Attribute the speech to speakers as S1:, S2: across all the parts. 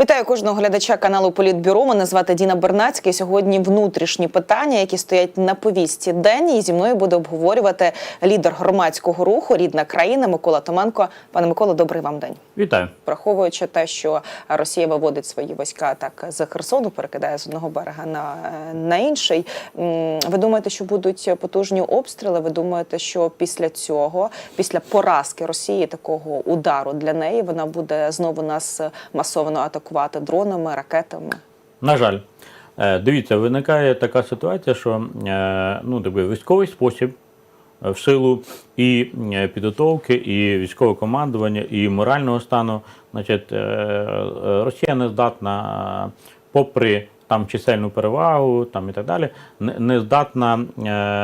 S1: Вітаю кожного глядача каналу Політбюро. Мене звати Діна Бернацька. Сьогодні внутрішні питання, які стоять на повістці день. І зі мною буде обговорювати лідер громадського руху Рідна країна Микола Томенко. Пане Миколо, добрий вам день.
S2: Вітаю.
S1: Враховуючи те, що Росія виводить свої війська так з Херсону, перекидає з одного берега на, на інший. Ви думаєте, що будуть потужні обстріли? Ви думаєте, що після цього, після поразки Росії, такого удару для неї, вона буде знову нас масово атакувати дронами, ракетами?
S2: На жаль, Е, дивіться, виникає така ситуація, що е, ну, якби, військовий спосіб е, в силу і підготовки, і військового командування, і морального стану, значить, Росія не здатна, попри там чисельну перевагу там, і так далі, не, здатна,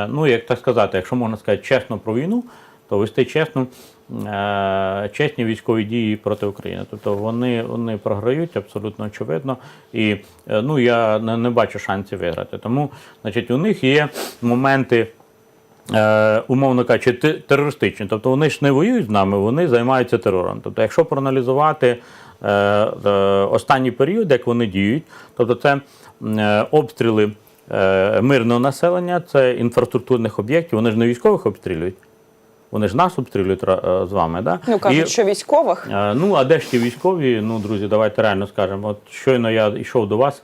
S2: ну як так сказати, якщо можна сказати чесно про війну, то вести чесну, е, чесні військові дії проти України. Тобто вони, вони програють абсолютно очевидно. І е, ну, я не, не бачу шансів виграти. Тому значить, у них є моменти. Е, умовно кажучи, терористичні. Тобто вони ж не воюють з нами, вони займаються терором. Тобто, якщо проаналізувати е, е, останній період, як вони діють, тобто це е, обстріли е, мирного населення, це інфраструктурних об'єктів, вони ж не військових обстрілюють. Вони ж нас обстрілюють е, з вами. Да?
S1: Ну кажуть,
S2: І-
S1: що військових
S2: Е, Ну, а де ж ті військові? Ну, друзі, давайте реально скажемо. От щойно я йшов до вас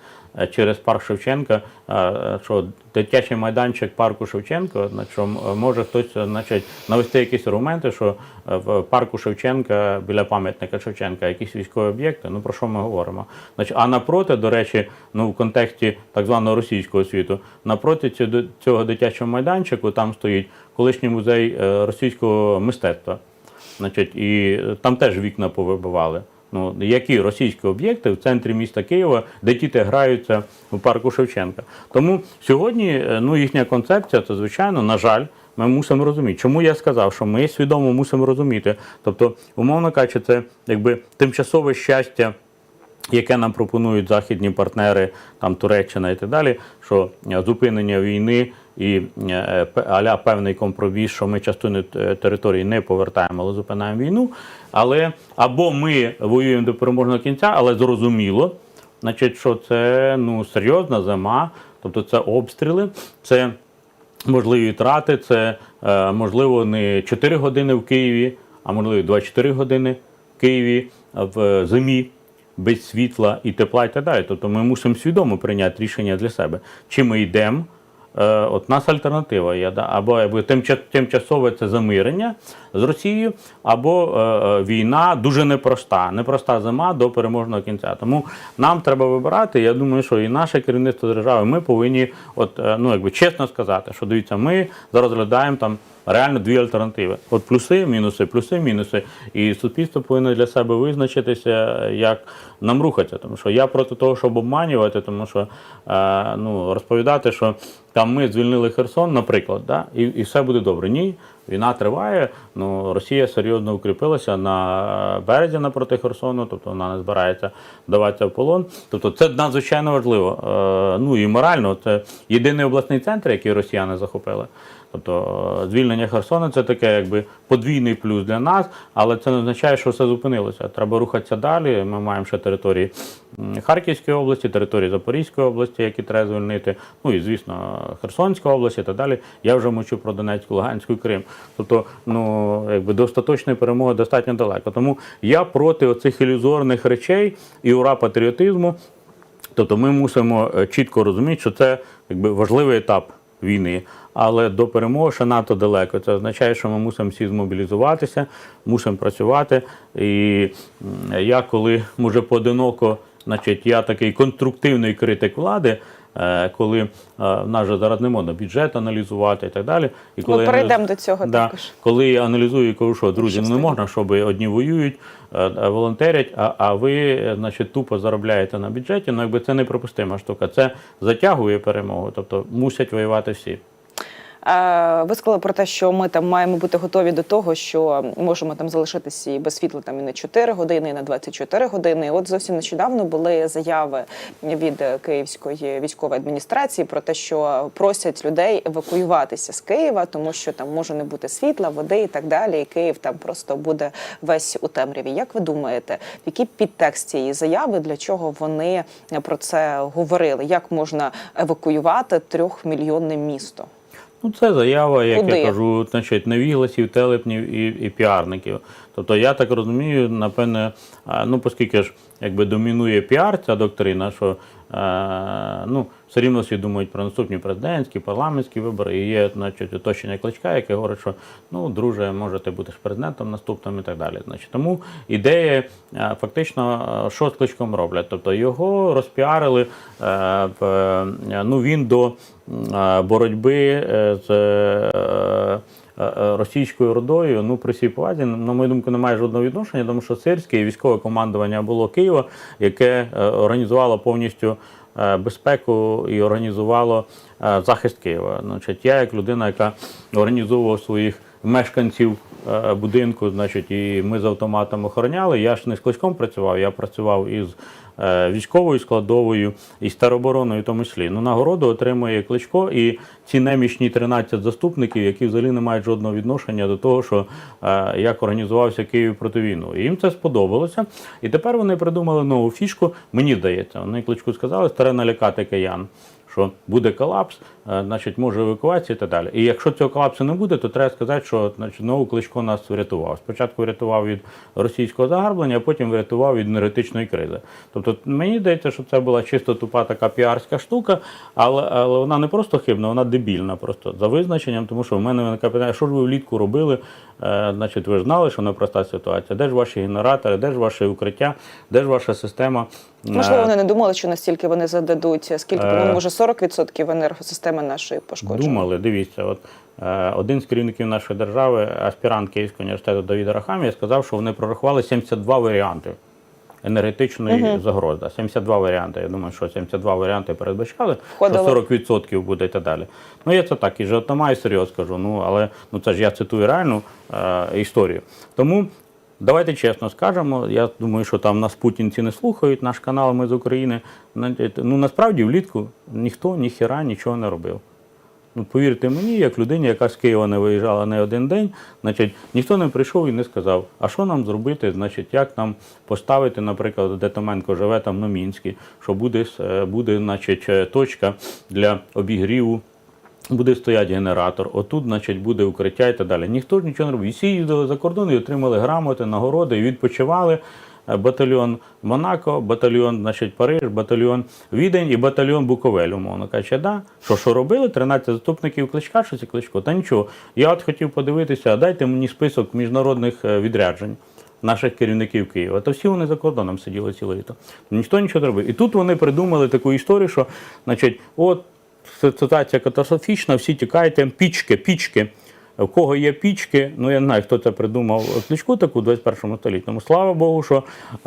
S2: через парк Шевченка, е, е, що дитячий майданчик парку Шевченка, е, може хтось е, значить, навести якісь аргументи, що е, в парку Шевченка біля пам'ятника Шевченка якісь військові об'єкти. Ну про що ми говоримо? Значить, а напроти, до речі, ну в контексті так званого російського світу, напроти цього, дитячого майданчику там стоїть колишній музей е, російського мистецтва. Значить, і е, там теж вікна повибивали. Ну, які російські об'єкти в центрі міста Києва, де діти граються у парку Шевченка. Тому сьогодні е, ну, їхня концепція, це звичайно, на жаль, ми мусимо розуміти. Чому я сказав, що ми свідомо мусимо розуміти. Тобто, умовно кажучи, це якби тимчасове щастя яке нам пропонують західні партнери, там Туреччина і так далі, що е, зупинення війни і е, аля певний компроміс, що ми частину е, території не повертаємо, але зупинаємо війну. Але або ми воюємо до переможного кінця, але зрозуміло, значить, що це ну серйозна зима, тобто це обстріли, це можливі втрати, це е, можливо не 4 години в Києві, а можливо 24 години в Києві в зимі без світла і тепла і так далі. Тобто ми мусимо свідомо прийняти рішення для себе. Чи ми йдемо? Е, От нас альтернатива є, да? або, або тимча- тимчасове це замирення з Росією, або е, е, війна дуже непроста, непроста зима до переможного кінця. Тому нам треба вибирати. Я думаю, що і наше керівництво держави ми повинні, от е, ну якби чесно сказати, що дивіться, ми зараз розглядаємо там реально дві альтернативи: от плюси, мінуси, плюси, мінуси. І суспільство повинно для себе визначитися, як нам рухатися. Тому що я проти того, щоб обманювати, тому що е, ну розповідати, що там ми звільнили Херсон, наприклад, да, і, і все буде добре. Ні, війна триває. Ну Росія серйозно укріпилася на березі напроти Херсону, тобто вона не збирається даватися в полон. Тобто це надзвичайно важливо. Е, ну і морально, це єдиний обласний центр, який росіяни захопили. Тобто е, звільнення Херсона це таке якби подвійний плюс для нас, але це не означає, що все зупинилося. Треба рухатися далі. Ми маємо ще території Харківської області, території Запорізької області, які треба звільнити. Ну і звісно, Херсонська область і так далі. Я вже мовчу про Донецьку, Луганську і Крим. Тобто, ну якби до перемоги достатньо далеко. Тому я проти оцих ілюзорних речей і ура патріотизму. Тобто ми мусимо е, чітко розуміти, що це якби важливий етап війни. Але до перемоги ще надто далеко. Це означає, що ми мусимо всі змобілізуватися, мусимо працювати. І я коли може поодиноко, значить, я такий конструктивний критик влади. Е, Коли е, в нас же зараз не можна бюджет аналізувати і так далі. І
S1: Ми
S2: я
S1: перейдемо
S2: аналіз-
S1: до цього
S2: да,
S1: також.
S2: коли я аналізую і кажу, що друзі, ну не можна, щоб одні воюють, е, волонтерять, а, а ви, значить, тупо заробляєте на бюджеті. Ну, якби це неприпустима штука. Це затягує перемогу, тобто мусять воювати всі.
S1: Е, Ви сказали про те, що ми там маємо бути готові до того, що можемо там залишитися і без світла там і на 4 години, і на 24 години. От зовсім нещодавно були заяви від Київської військової адміністрації про те, що просять людей евакуюватися з Києва, тому що там може не бути світла, води і так далі. І Київ там просто буде весь у темряві. Як ви думаєте, який підтекст цієї заяви, для чого вони про це говорили? Як можна евакуювати трьохмільйонне місто?
S2: Ну, це заява, як
S1: Куди?
S2: я кажу, значить, невігласів, телепнів і, і піарників. Тобто, я так розумію, напевне, ну, оскільки ж якби домінує піар ця доктрина, що е, ну, все рівно всі думають про наступні президентські, парламентські вибори. І є, значить, оточення кличка, яке говорить, що ну, друже, можете бути ж президентом наступним і так далі. Значить, тому ідея е, фактично, е, що з кличком роблять. Тобто його розпіарили. е, ну, він до боротьби з. Російською ордою, ну при всій повазі, на мою думку, немає жодного відношення, тому що сирське військове командування було Києва, яке організувало повністю безпеку і організувало е, захист Києва. Значить, я як людина, яка організовував своїх мешканців е, будинку, значить, і ми з автоматом охороняли. Я ж не з кличком працював, я працював із е, військовою складовою і старобороною, в тому числі. Ну, нагороду отримує кличко і ці немічні 13 заступників, які взагалі не мають жодного відношення до того, що е, як організувався Київ проти війну. І їм це сподобалося. І тепер вони придумали нову фішку. Мені здається, вони кличку сказали, старе налякати киян. Що буде колапс, е, значить може евакуація і так далі. І якщо цього колапсу не буде, то треба сказати, що значить, знову кличко нас врятував. Спочатку врятував від російського загарблення, а потім врятував від енергетичної кризи. Тобто мені здається, що це була чисто тупа така піарська штука, але, але вона не просто хибна, вона дебільна просто за визначенням, тому що в мене виникає питання, що ж ви влітку робили? Е, значить, ви ж знали, що непроста ситуація. Де ж ваші генератори, де ж ваше укриття, де ж ваша система?
S1: Можливо,
S2: Е,
S1: вони не думали, що настільки вони зададуть, скільки ну, може 40% енергосистеми нашої пошкоджено.
S2: Думали, дивіться, от е, один з керівників нашої держави, аспірант Київського університету Давід Рахамія, сказав, що вони прорахували 72 варіанти енергетичної загрози. 72 варіанти. Я думаю, що 72 варіанти передбачали,
S1: Входило.
S2: що 40% буде і так далі. Ну, я це так, і жартома, і серйозно скажу. Ну, але ну, це ж я цитую реальну е, історію. Тому Давайте чесно скажемо. Я думаю, що там нас путінці не слухають, наш канал ми з України. Ну насправді влітку ніхто ніхіра нічого не робив. Ну, повірте мені, як людині, яка з Києва не виїжджала не один день, значить, ніхто не прийшов і не сказав, а що нам зробити, значить, як нам поставити, наприклад, де Томенко живе там на Мінській, що буде, е, буде значить, е, точка для обігріву. Буде стояти генератор, отут, значить, буде укриття і так далі. Ніхто ж нічого не робив. Всі їздили за кордон і отримали грамоти, нагороди і відпочивали. Е, Батальйон Монако, батальйон, значить, Париж, батальйон Відень і батальйон Буковель, умовно кажучи, да? Що, що робили? 13 заступників кличка, що це кличко? Та нічого. Я от хотів подивитися, дайте мені список міжнародних е, відряджень наших керівників Києва. То всі вони за кордоном сиділи ціле літо. Ніхто нічого не робив. І тут вони придумали таку історію, що, значить, от ситуація катастрофічна, всі тікайте, пічки, пічки. В кого є пічки, ну я не знаю, хто це придумав кличку таку в 21 столітті. Ну, слава Богу, що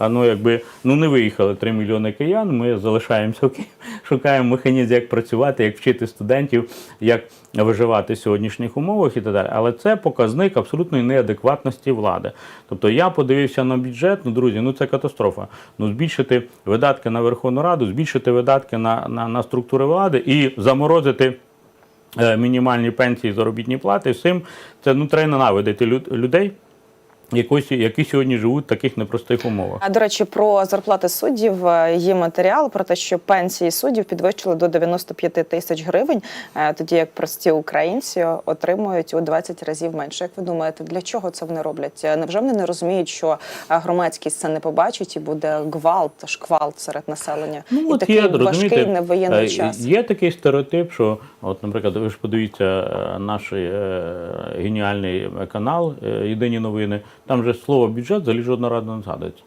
S2: ну, якби, ну, не виїхали 3 мільйони киян, ми залишаємося в Києві, шукаємо механізм, як працювати, як вчити студентів, як виживати в сьогоднішніх умовах і так далі. Але це показник абсолютної неадекватності влади. Тобто я подивився на бюджет, ну, друзі, ну це катастрофа. Ну, збільшити видатки на Верховну Раду, збільшити видатки на, на, на структури влади і заморозити. Е, Мінімальні пенсії, заробітні плати, всім це ну треба ненавидити люд- людей, які сьогодні живуть в таких непростих умовах.
S1: А до речі, про зарплати суддів е, є матеріал про те, що пенсії суддів підвищили до 95 тисяч гривень, е, тоді як прості українці отримують у 20 разів менше. Як ви думаєте, для чого це вони роблять? Е, Невже вони не розуміють, що громадськість це не побачить і буде гвалт, шквалт серед населення?
S2: Ну,
S1: і такий
S2: є,
S1: важкий невоєнний час.
S2: Є такий стереотип, що, от, наприклад, ви ж подивіться наш е, геніальний канал Єдині новини. Там же слово бюджет взагалі жодного разу не згадується.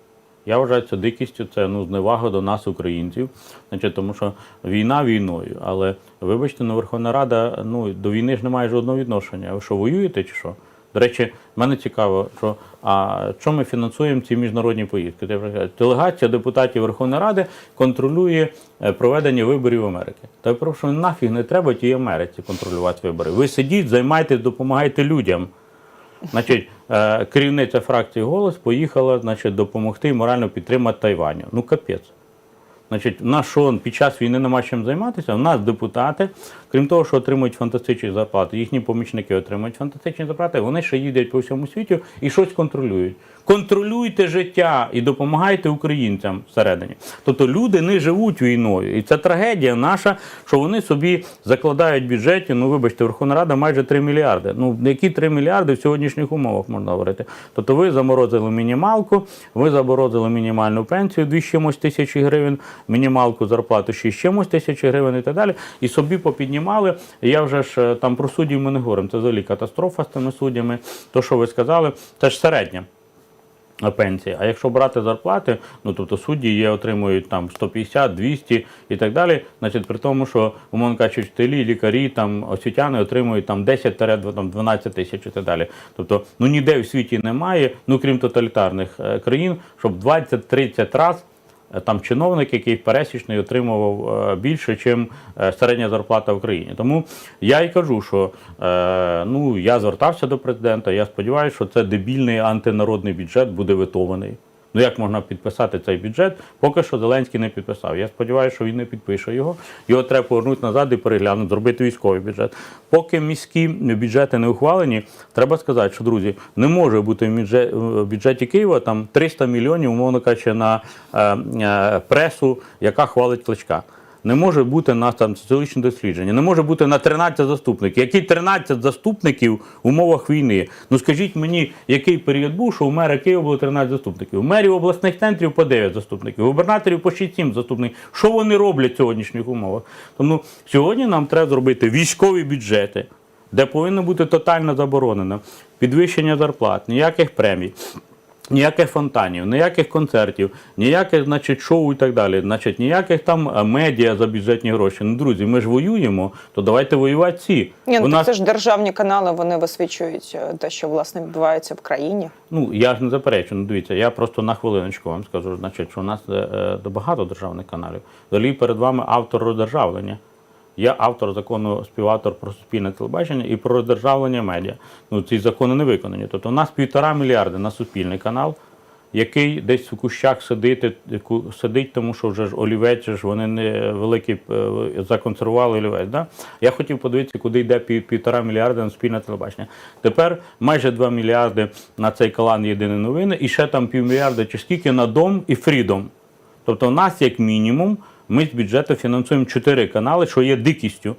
S2: Я вважаю це дикістю, це ну, зневага до нас, українців. Значить, тому що війна війною. Але вибачте, ну, Верховна Рада ну, до війни ж не має жодного відношення. Ви що, воюєте чи що? До речі, мене цікаво, що а що ми фінансуємо ці міжнародні поїздки? Делегація депутатів Верховної Ради контролює е, проведення виборів Америки. Та я прошу нафіг не треба тій Америці контролювати вибори. Ви сидіть, займайтесь, допомагайте людям. Значить, е, керівниця фракції голос поїхала значить, допомогти морально підтримати Тайваню. Ну капець. Значить, у нас що під час війни нема чим займатися. У нас депутати, крім того, що отримують фантастичні зарплати, їхні помічники отримують фантастичні зарплати, вони ще їдять по всьому світі і щось контролюють. Контролюйте життя і допомагайте українцям всередині. Тобто люди не живуть війною. І це трагедія наша, що вони собі закладають бюджеті. Ну, вибачте, Верховна Рада майже 3 мільярди. Ну, які 3 мільярди в сьогоднішніх умовах можна говорити? Тобто ви заморозили мінімалку, ви заморозили мінімальну пенсію 2 з чимось тисячі гривень, мінімалку зарплату 6 з чимось тисячі гривень і так далі. І собі попіднімали. Я вже ж е, там про суддів ми не говоримо. Це взагалі катастрофа з тими суддями. То, що ви сказали, це ж середня пенсії. А якщо брати зарплати, ну тобто судді є, отримують там 150, 200 і так далі. Значить, при тому, що умовно кажучи, вчителі, лікарі, там освітяни отримують там 10-12 тисяч і так далі. Тобто, ну ніде в світі немає, ну крім тоталітарних е, країн, щоб 20-30 разів там чиновник, який пересічний, отримував е, більше, ніж середня зарплата в країні. Тому я і кажу, що е, ну, я звертався до президента, я сподіваюся, що це дебільний антинародний бюджет буде витований. Ну як можна підписати цей бюджет? Поки що Зеленський не підписав. Я сподіваюся, що він не підпише його. Його треба повернути назад і переглянути, зробити військовий бюджет. Поки міські бюджети не ухвалені, треба сказати, що друзі, не може бути в бюджеті, Києва там 300 мільйонів, умовно кажучи, на е, е, пресу, яка хвалить кличка. Не може бути на там соціологічне дослідження, не може бути на 13 заступників. Які 13 заступників в умовах війни? Ну скажіть мені, який період був, що у мера Києва було 13 заступників? У мерів обласних центрів по 9 заступників, губернаторів по 6-7 заступників. Що вони роблять в сьогоднішніх умовах? Тому сьогодні нам треба зробити військові бюджети, де повинно бути тотально заборонено підвищення зарплат, ніяких премій. Ніяких фонтанів, ніяких концертів, ніяких, значить, шоу і так далі. Значить, ніяких там е, медіа за бюджетні гроші. Ну, друзі, ми ж воюємо, то давайте воювати ці.
S1: Ні,
S2: У
S1: ну
S2: нас-
S1: це ж державні канали, вони висвічують е, те, що власне відбувається в країні.
S2: Ну, я ж не заперечую, ну дивіться, я просто на хвилиночку вам скажу, значить, що у нас е, е, багато державних каналів. Взагалі перед вами автор роздержавлення. Я автор закону, співавтор про суспільне телебачення і про роздержавлення медіа. Ну, ці закони не виконані. Тобто у нас півтора мільярди на суспільний канал, який десь в кущах сидить, сидить, тому що вже ж олівець, ж вони не великий е, законсервували олівець. Да? Я хотів подивитися, куди йде півтора мільярда на спільне телебачення. Тепер майже 2 мільярди на цей калан єдині новини, і ще там півмільярда чи скільки на дом і фрідом. Тобто, у нас, як мінімум, ми з бюджету фінансуємо 4 канали, що є дикістю.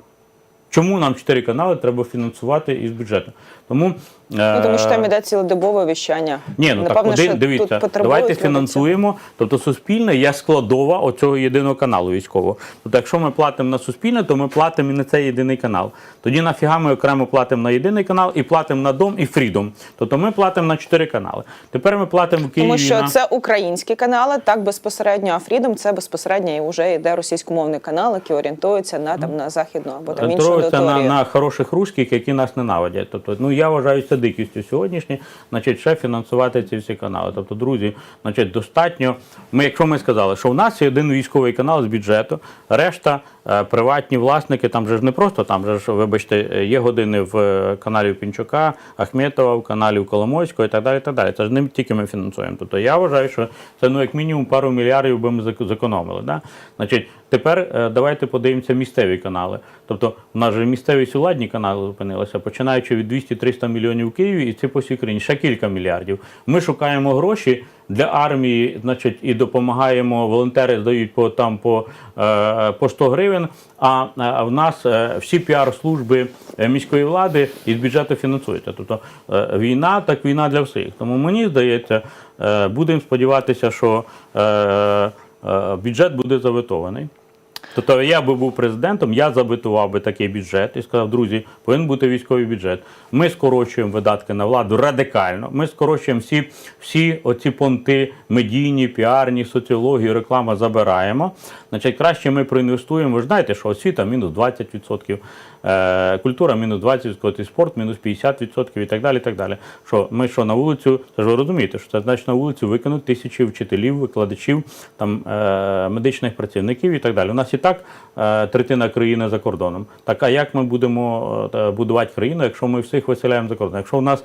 S2: Чому нам 4 канали треба фінансувати із бюджету? Тому,
S1: Ну тому що там
S2: е,
S1: іде цілодобове віщання.
S2: ні, ну
S1: Напевно,
S2: так один, дивіться,
S1: тут
S2: давайте фінансуємо. Тобто суспільне є складова оцього єдиного каналу військового. Тобто, якщо ми платимо на суспільне, то ми платимо і на цей єдиний канал. Тоді нафіга ми окремо платимо на єдиний канал і платимо на дом і фрідом. Тобто ми платимо на чотири канали. Тепер ми платимо в Києві.
S1: Тому що
S2: на...
S1: це українські канали, так безпосередньо, а Фрідом це безпосередньо і вже йде російськомовний канал, який орієнтується на там на західну або там іншу
S2: на, на хороших русських, які нас ненавидять. Тобто, ну я вважаю це дикістю сьогоднішнє, значить, ще фінансувати ці всі канали. Тобто, друзі, значить, достатньо. Ми, якщо ми сказали, що в нас є один військовий канал з бюджету, решта е, приватні власники, там же ж не просто там же ж, вибачте, є години в е, каналі Пінчука, Ахметова, в каналі Коломойського і так далі. Так далі. Це ж не тільки ми фінансуємо. Тобто я вважаю, що це ну як мінімум пару мільярдів би ми зекономили. Да? Значить, тепер е, давайте подивимося місцеві канали. Тобто, в нас же місцеві владні канали зупинилися, починаючи від 200-300 мільйонів в Києві, і це по всій країні, ще кілька мільярдів. Ми шукаємо гроші для армії, значить, і допомагаємо. Волонтери здають по там по, е, по 100 гривень. А, а в нас е, всі піар-служби е, міської влади із бюджету фінансуються. Тобто е, війна так війна для всіх. Тому мені здається, е, будемо сподіватися, що е, е, бюджет буде заветований. Тобто я би був президентом, я забитував би такий бюджет і сказав, друзі, повинен бути військовий бюджет. Ми скорочуємо видатки на владу радикально. Ми скорочуємо всі, всі оці понти медійні, піарні, соціологію, реклама забираємо. Значить, краще ми проінвестуємо. Ви ж знаєте, що освіта мінус 20%, е, культура мінус 20%, і спорт мінус 50% і так далі. Так далі. Що ми що на вулицю, це ж ви розумієте, що це значить на вулицю викинуть тисячі вчителів, викладачів, там е, медичних працівників і так далі. У нас і так е, третина країни за кордоном. Так а як ми будемо будувати країну, якщо ми всіх виселяємо за кордон? Якщо у нас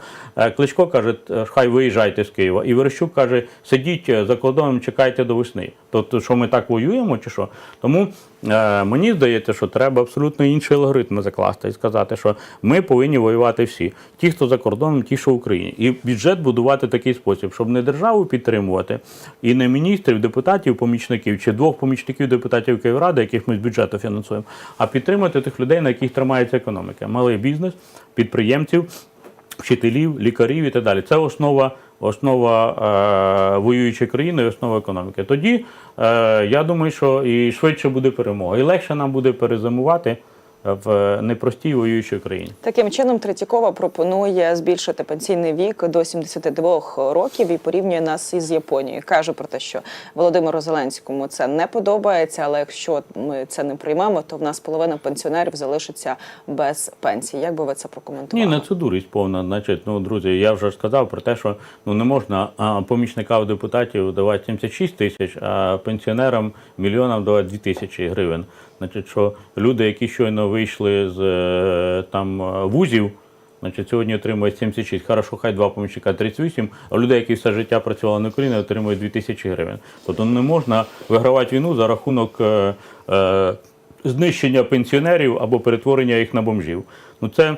S2: Кличко каже, хай виїжджайте з Києва, і Верещук каже, сидіть за кордоном, чекайте до весни. Тобто, що ми так воюємо, чи що? Тому е, мені здається, що треба абсолютно інший алгоритм закласти і сказати, що ми повинні воювати всі. Ті, хто за кордоном, ті, що в Україні. І бюджет будувати в такий спосіб, щоб не державу підтримувати, і не міністрів, депутатів, помічників чи двох помічників депутатів Київради, яких ми з бюджету фінансуємо, а підтримати тих людей, на яких тримається економіка. Малий бізнес, підприємців, вчителів, лікарів і так далі. Це основа. Основа е, воюючої країни і основа економіки. Тоді е, я думаю, що і швидше буде перемога, і легше нам буде перезимувати в непростій воюючій країні.
S1: Таким чином, Третьякова пропонує збільшити пенсійний вік до 72 років і порівнює нас із Японією. Каже про те, що Володимиру Зеленському це не подобається, але якщо ми це не приймемо, то в нас половина пенсіонерів залишиться без пенсії. Як би ви це прокоментували?
S2: Ні, не це дурість повна. Значить, ну друзі, я вже сказав про те, що ну не можна а, помічникам депутатів давати 76 тисяч, а пенсіонерам мільйонам давати 2 тисячі гривень. Значить, що люди, які щойно вийшли з е, там е, вузів. Значить, сьогодні отримують 76, хорошо, хай два помічника 38, а людей, які все життя працювали на Україні, отримують 2 тисячі гривень. Тобто не можна вигравати війну за рахунок е, е, знищення пенсіонерів або перетворення їх на бомжів. Ну це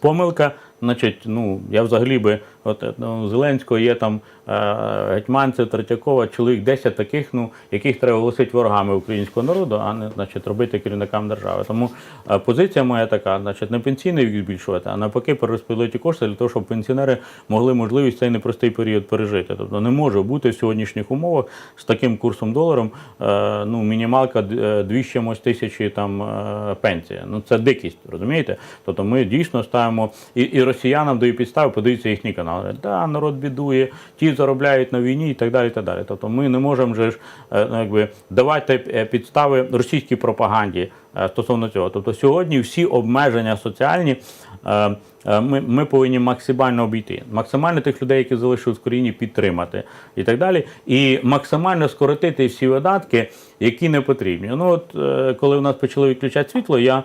S2: помилка. Значить, ну я взагалі би от ну, Зеленського є там Гетьманцев, Третьякова, чоловік 10 таких, ну яких треба оголосити ворогами українського народу, а не значить робити керівникам держави. Тому е, позиція моя така, значить, не пенсійний вік збільшувати, а навпаки, перерозподілити кошти для того, щоб пенсіонери могли можливість цей непростий період пережити. Тобто не може бути в сьогоднішніх умовах з таким курсом доларом е, ну мінімалка е, дві з чимось тисячі там е, пенсія. Ну це дикість, розумієте? Тобто ми дійсно ставимо і, і росіянам даю підстави, подивіться їхні канали. Да, народ бідує, ті заробляють на війні і так далі. І так далі. Тобто ми не можемо же ж е, ну, якби давати е, підстави російській пропаганді е, стосовно цього. Тобто сьогодні всі обмеження соціальні. Ми, ми повинні максимально обійти, максимально тих людей, які залишились в країні, підтримати і так далі, і максимально скоротити всі видатки, які не потрібні. Ну от коли в нас почали відключати світло, я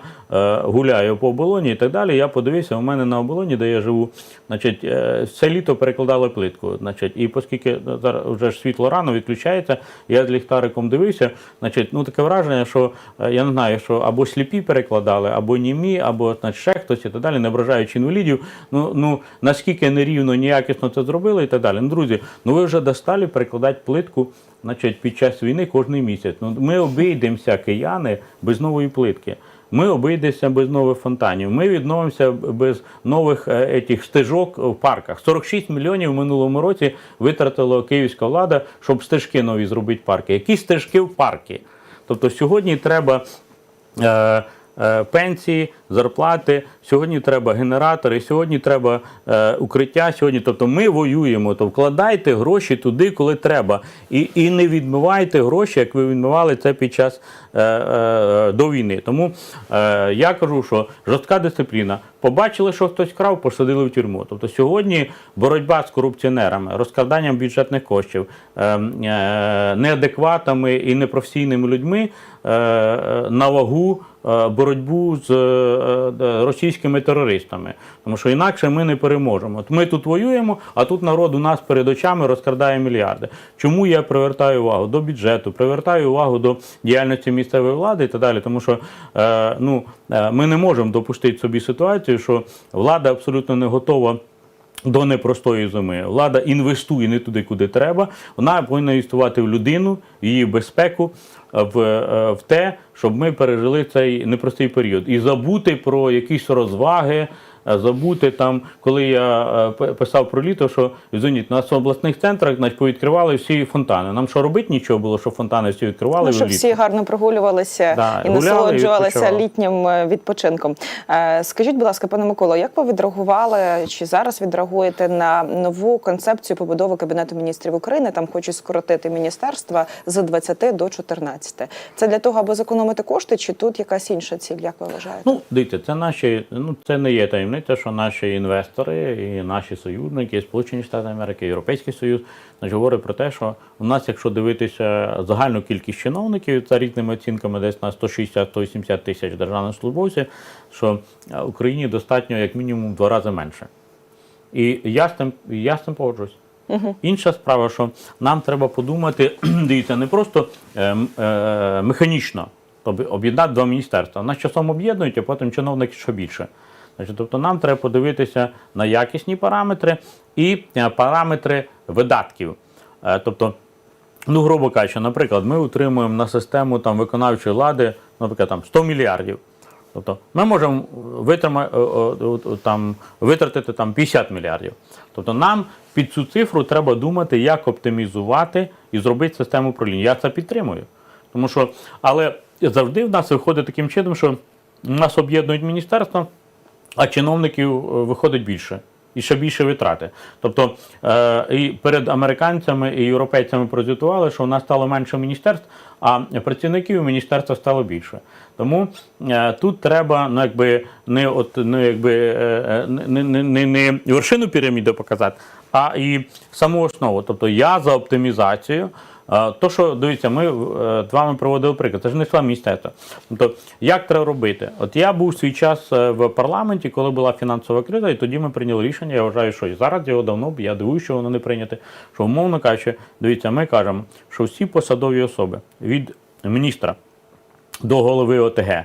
S2: гуляю по оболоні і так далі. Я подивився, у мене на оболоні, де я живу, значить, все літо перекладали плитку. Значить, і оскільки зараз вже ж світло рано відключається, я з ліхтариком дивився. Значить, ну таке враження, що е, я не знаю, що або сліпі перекладали, або німі, або значить, ще хтось і так далі, не ображаючи інвалідів. Ну ну наскільки нерівно, неякісно це зробили і так далі. Ну, друзі, ну ви вже достали перекладати плитку. Значить, під час війни кожен місяць. Ну, ми обійдемося, кияни, без нової плитки. Ми обійдемося без нових фонтанів. Ми відновимося без нових етих стежок в парках. 46 мільйонів в минулому році витратила київська влада, щоб стежки нові зробити парки. Які стежки в парки? Тобто сьогодні треба. Е, е, Пенсії, зарплати, сьогодні треба генератори, сьогодні треба е, укриття. Сьогодні, тобто ми воюємо, то вкладайте гроші туди, коли треба, і, і не відмивайте гроші, як ви відмивали це під час е, е, до війни. Тому е, я кажу, що жорстка дисципліна. Побачили, що хтось крав, посадили в тюрму. Тобто сьогодні боротьба з корупціонерами, розкраданням бюджетних коштів, е, е, неадекватами і непрофесійними людьми е, на вагу боротьбу з російськими терористами. Тому що інакше ми не переможемо. Ми тут воюємо, а тут народ у нас перед очами розкрадає мільярди. Чому я привертаю увагу до бюджету, привертаю увагу до діяльності місцевої влади і так далі? Тому що е, ну, е, ми не можемо допустити собі ситуацію, що влада абсолютно не готова. До непростої зими влада інвестує не туди, куди треба. Вона повинна інвестувати в людину, в її безпеку, в, е, в те, щоб ми пережили цей непростий період і забути про якісь розваги, забути там, коли я е, писав про літо, що звоніть, нас в обласних центрах значить, повідкривали всі фонтани. Нам що робити нічого було, що фонтани всі відкривали
S1: Ну, щоб
S2: влітку?
S1: всі гарно прогулювалися
S2: Да,
S1: і насолоджувалися літнім е, відпочинком. Е, Скажіть, будь ласка, пане Миколо, як ви відреагували чи зараз відреагуєте на нову концепцію побудови Кабінету міністрів України? Там хочуть скоротити міністерства з 20 до 14. Це для того, аби зекономити кошти, чи тут якась інша ціль? Як ви вважаєте?
S2: Ну, дивіться, це наші, ну це не є таємниця, що наші інвестори і наші союзники, Сполучені Штати Америки, Європейський Союз, говорять про те, що у нас, якщо дивитися загальну кількість чиновників, за різними оцінками, десь на 160-180 тисяч державних службовців, що е, Україні достатньо як мінімум в два рази менше. І я з цим, я з цим погоджуюсь. Інша справа, що нам треба подумати, дивіться, не просто е, е, механічно тобто об'єднати два міністерства. Нас часом об'єднують, а потім чиновники що більше. Тобто нам треба подивитися на якісні параметри і е, параметри видатків. Е, тобто, ну, грубо кажучи, наприклад, ми утримуємо на систему там, виконавчої влади, наприклад, там 100 мільярдів. Тобто ми можемо витрима, е, там, витратити там, 50 мільярдів. Тобто нам під цю цифру треба думати, як оптимізувати і зробити систему управління. Я це підтримую. Тому що, але завжди в нас виходить таким чином, що нас об'єднують міністерства, а чиновників е, виходить більше. І ще більше витрати. Тобто е, і перед американцями і європейцями прозвітували, що у нас стало менше міністерств, а працівників міністерства стало більше. Тому е, тут треба ну, якби, не, от, не, якби, не, не, не, не вершину піраміди показати, а і саму основу. Тобто я за оптимізацію. То, що дивіться, ми е, з вами проводили приклад, це ж не саме міністерство. Тобто, як треба робити? От я був свій час е, в парламенті, коли була фінансова криза, і тоді ми прийняли рішення. Я вважаю, що і зараз його давно б я дивуюся, що воно не прийняте. Що умовно кажучи, дивіться, ми кажемо, що всі посадові особи від міністра до голови ОТГ,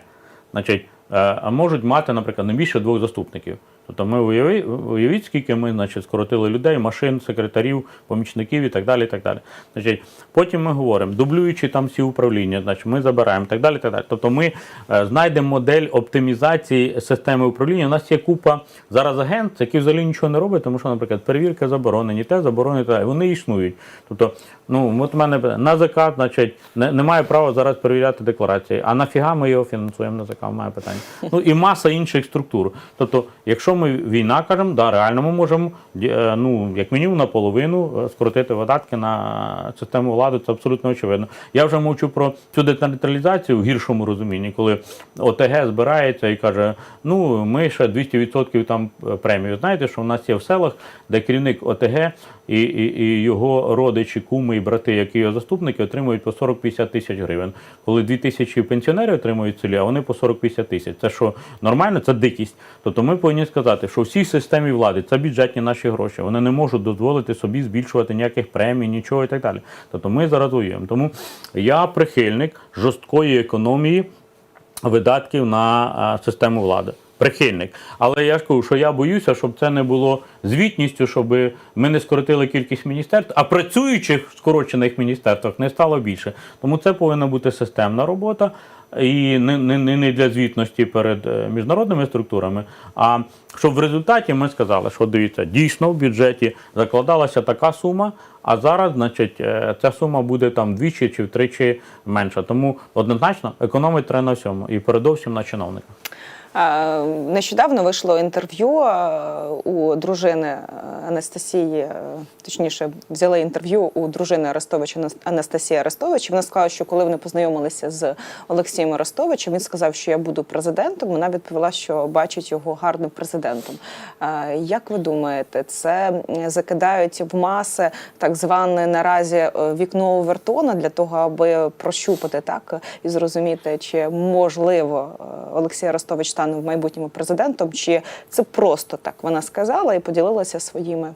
S2: значить, е, можуть мати, наприклад, не більше двох заступників. Тобто ми уяви, уявіть, скільки ми значить, скоротили людей, машин, секретарів, помічників і так далі. Так далі. Значить, потім ми говоримо, дублюючи там всі управління, значить, ми забираємо так далі. Так далі. Тобто ми е, знайдемо модель оптимізації системи управління. У нас є купа зараз агентств, які взагалі нічого не роблять, тому що, наприклад, перевірка заборонені, те заборонені, те, вони існують. Тобто, ну от у мене НАЗК, значить, не, не має права зараз перевіряти декларації. А нафіга ми його фінансуємо? НАЗК має питання. Ну і маса інших структур. Тобто, якщо ми війна кажемо, да, реально ми можемо е, ну, як мінімум наполовину е, скоротити видатки на систему влади, це абсолютно очевидно. Я вже мовчу про цю децентралізацію в гіршому розумінні, коли ОТГ збирається і каже: ну ми ще 200% там е, премію. Знаєте, що в нас є в селах, де керівник ОТГ і, і, і його родичі, куми і брати, які його заступники, отримують по 40-50 тисяч гривень. Коли 2 тисячі пенсіонерів отримують селі, а вони по 40-50 тисяч. Це що нормально? Це дикість. Тобто ми повинні сказати, що всій системі влади це бюджетні наші гроші. Вони не можуть дозволити собі збільшувати ніяких премій, нічого і так далі. Тобто ми зараз воюємо. Тому я прихильник жорсткої економії видатків на систему влади. Прихильник. Але я ж кажу, що я боюся, щоб це не було звітністю, щоб ми не скоротили кількість міністерств, а працюючих в скорочених міністерствах не стало більше. Тому це повинна бути системна робота і не, не, не для звітності перед е, міжнародними структурами, а щоб в результаті ми сказали, що дивіться, дійсно в бюджеті закладалася така сума, а зараз, значить, е, ця сума буде там вдвічі чи втричі менша. Тому однозначно економить треба на всьому і передовсім на чиновниках.
S1: Нещодавно вийшло інтерв'ю у дружини е, Анастасії, е, точніше, взяли інтерв'ю у дружини Арестовича Анас- Анастасії Арестович. Вона сказала, що коли вони познайомилися з Олексієм Арестовичем, він сказав, що я буду президентом. Вона відповіла, що бачить його гарним президентом. Як ви думаєте, це закидають в маси так зване наразі е, вікно Овертона для того, аби прощупати так і зрозуміти, чи можливо Олексій Арестович стане в майбутньому президентом, чи це просто так вона сказала і поділилася своїми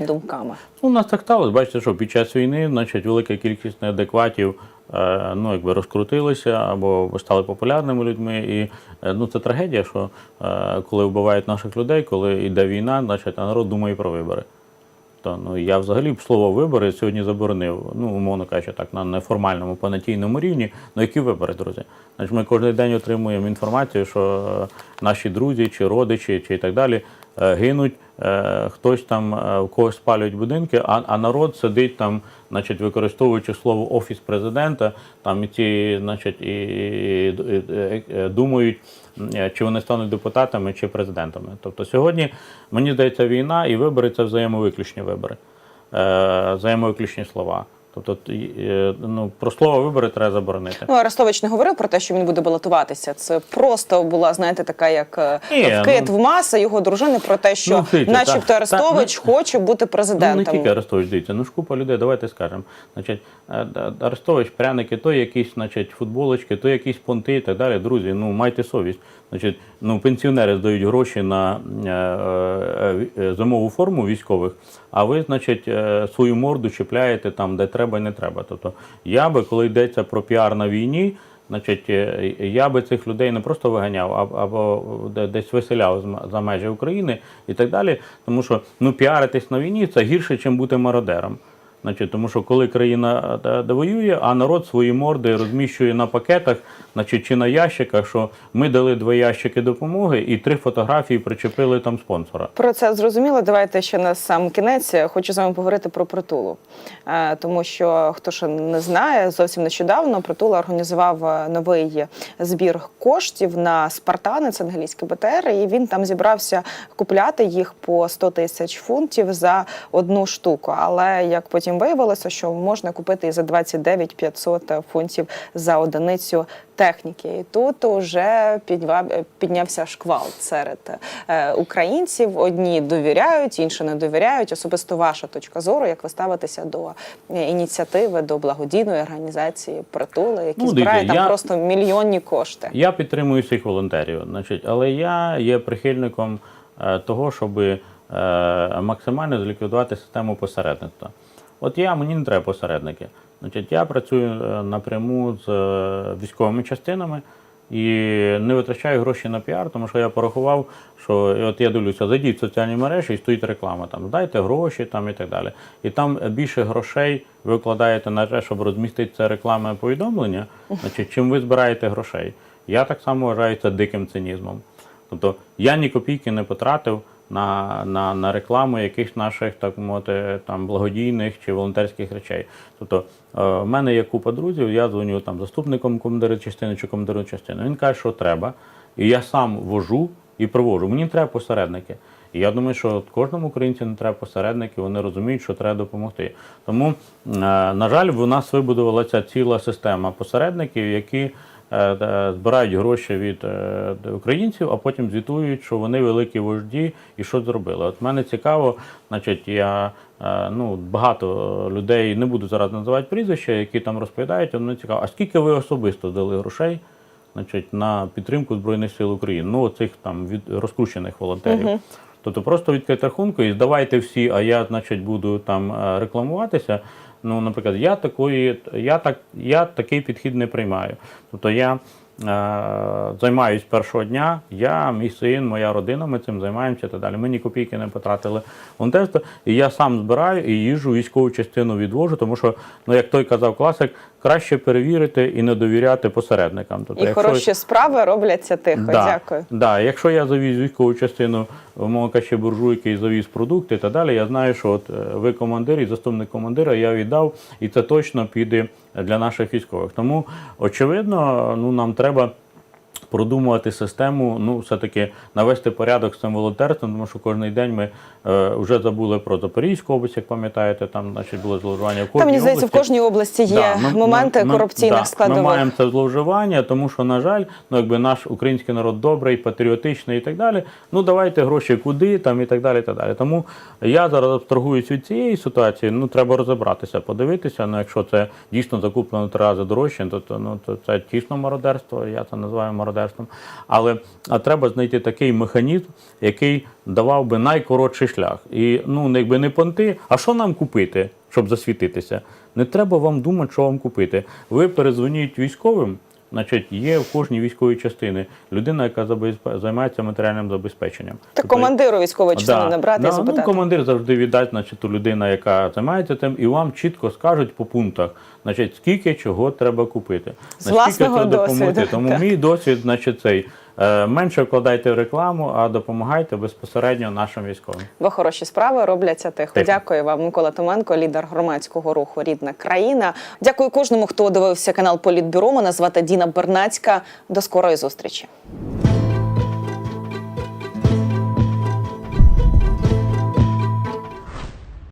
S1: думками.
S2: Ну, нас так сталося. Бачите, що під час війни, значить, велика кількість неадекватів е, ну, якби розкрутилися або стали популярними людьми. І е, ну, це трагедія, що е, коли вбивають наших людей, коли йде війна, значить, а народ думає про вибори. То, ну, я взагалі б слово вибори сьогодні заборонив, ну, умовно кажучи, так, на неформальному понятійному рівні. Ну, які вибори, друзі? Значить, ми кожен день отримуємо інформацію, що е, наші друзі чи родичі, чи і так далі гинуть, е, хтось там е, в когось спалюють будинки, а, а народ сидить там, значить, використовуючи слово офіс президента, там і ці, значить, і, і, і, е, е, думають, е, чи вони стануть депутатами чи президентами. Тобто сьогодні, мені здається, війна і вибори це взаємовиключні вибори, е, взаємовиключні слова. Тобто, ну, про слово вибори треба заборонити.
S1: Ну, Арестович не говорив про те, що він буде балотуватися. Це просто була, знаєте, така як е,
S2: Ні,
S1: вкид
S2: ну-
S1: в маси його дружини про те, що,
S2: Ну, дивіться,
S1: начебто,
S2: так,
S1: Арестович
S2: так, ну,
S1: хоче бути
S2: Ну, не тільки Арестович, дивіться, ну ж купа людей, давайте скажемо. Значить, е, Арестович, пряники, то якісь, значить, футболочки, то якісь понти і так далі. Друзі, ну майте совість. Значить, ну пенсіонери здають гроші на е, е, е, зимову форму військових, а ви, значить, свою морду чіпляєте там, де треба і не треба. Тобто, я би, коли йдеться про піар на війні. Значить, я би цих людей не просто виганяв, а- або де- десь виселяв за межі України і так далі. Тому що ну, піаритись на війні це гірше, ніж бути мародером. Значить, тому що коли країна воює, а народ свої морди розміщує на пакетах, значить, чи на ящиках, що ми дали два ящики допомоги і три фотографії причепили там спонсора.
S1: Про це зрозуміло. Давайте ще на сам кінець хочу з вами поговорити про притулу. Е, Тому що хто ще не знає, зовсім нещодавно притула організував е, новий збір коштів на Спартани, це англійський БТР, і він там зібрався купляти їх по 100 тисяч фунтів за одну штуку. Але як потім виявилося, що можна купити і за 29 500 фунтів за одиницю техніки. І тут уже піднявся шквал серед е, українців. Одні довіряють, інші не довіряють. Особисто ваша точка зору, як ви ставитеся до ініціативи, до благодійної організації притули, які
S2: Ну,
S1: збирає там
S2: я-
S1: просто мільйонні кошти.
S2: Я підтримую всіх волонтерів, значить, але я є прихильником е, того, щоб е, максимально зліквідувати систему посередництва. От я мені не треба посередники. Значить, я працюю е, напряму з е, військовими частинами і не витрачаю гроші на піар, тому що я порахував, що от я дивлюся, зайдіть в соціальні мережі і стоїть реклама. Там здайте гроші там і так далі. І там більше грошей ви вкладаєте на те, щоб розмістити це рекламне повідомлення, значить, чим ви збираєте грошей. Я так само вважаю це диким цинізмом. Тобто я ні копійки не потратив на, на, на рекламу якихось наших так мовити, там благодійних чи волонтерських речей. Тобто е, в мене є купа друзів, я дзвоню там заступником командира частини чи командиру частини. Він каже, що треба. І я сам вожу і привожу. Мені треба посередники. І я думаю, що кожному українцю не треба посередники, вони розуміють, що треба допомогти. Тому, е, на жаль, в нас вибудувалася ціла система посередників, які збирають гроші від е, українців, а потім звітують, що вони великі вожді і що зробили. От мене цікаво, значить, я е, ну, багато людей не буду зараз називати прізвища, які там розповідають, але цікаво, а скільки ви особисто дали грошей? Значить, на підтримку Збройних сил України, ну оцих там від розкручених волонтерів. Тобто просто відкрити рахунку і здавайте всі, а я, значить, буду там е, рекламуватися. Ну, наприклад, я такої, я так, я такий підхід не приймаю. Тобто я е, займаюсь першого дня, я, мій син, моя родина, ми цим займаємося і так далі. Ми ні копійки не потратили волонтерство. І я сам збираю і їжу військову частину відвожу, тому що, ну як той казав класик, краще перевірити і не довіряти посередникам. Тобто,
S1: І
S2: якщо-
S1: хороші справи робляться тихо. Дякую.
S2: Да, якщо я завіз військову частину в молокачі буржуйки і завіз продукти та далі, я знаю, що от е, ви командир і заступник командира я віддав, і це точно піде для наших військових. Тому, очевидно, ну нам треба. Продумувати систему, ну все-таки навести порядок з цим волонтерством, тому що кожен день ми е, вже забули про Запорізьку область, як пам'ятаєте, там значить було зловживання в кожній
S1: Та мені здається, в кожній області є
S2: Да, ми-
S1: моменти
S2: ми-
S1: корупційних
S2: да,
S1: складових.
S2: Ми маємо це зловживання, тому що, на жаль, ну якби наш український народ добрий, патріотичний і так далі. Ну давайте гроші куди там і так далі. І так далі. Тому я зараз абстрагуюсь від цієї ситуації. Ну треба розібратися, подивитися. Ну якщо це дійсно закуплено три рази дорожче, то, то ну то це тісно мародерство. Я це називаю мародерством. Але а треба знайти такий механізм, який давав би найкоротший шлях. І ну якби не понти, а що нам купити, щоб засвітитися? Не треба вам думати, що вам купити. Ви перезвоніть військовим, значить, є в кожній військовій частині людина, яка займається матеріальним забезпеченням.
S1: Та
S2: Тобто,
S1: командиру військової частини
S2: Да.
S1: набрати і
S2: Да,
S1: запитати.
S2: Ну, командир завжди віддасть, значить, ту людина, яка займається тим, і вам чітко скажуть по пунктах, значить, скільки чого треба купити.
S1: З
S2: наскільки
S1: власного
S2: допомогти.
S1: досвіду,
S2: Тому
S1: так.
S2: мій досвід, значить, цей. Е, Менше вкладайте в рекламу, а допомагайте безпосередньо нашим військовим.
S1: Бо хороші справи робляться тихо.
S2: Тихо.
S1: Дякую вам, Микола Томенко, лідер громадського руху Рідна країна. Дякую кожному, хто дивився канал Політбюро. Мене звати Діна Бернацька. До скорої зустрічі.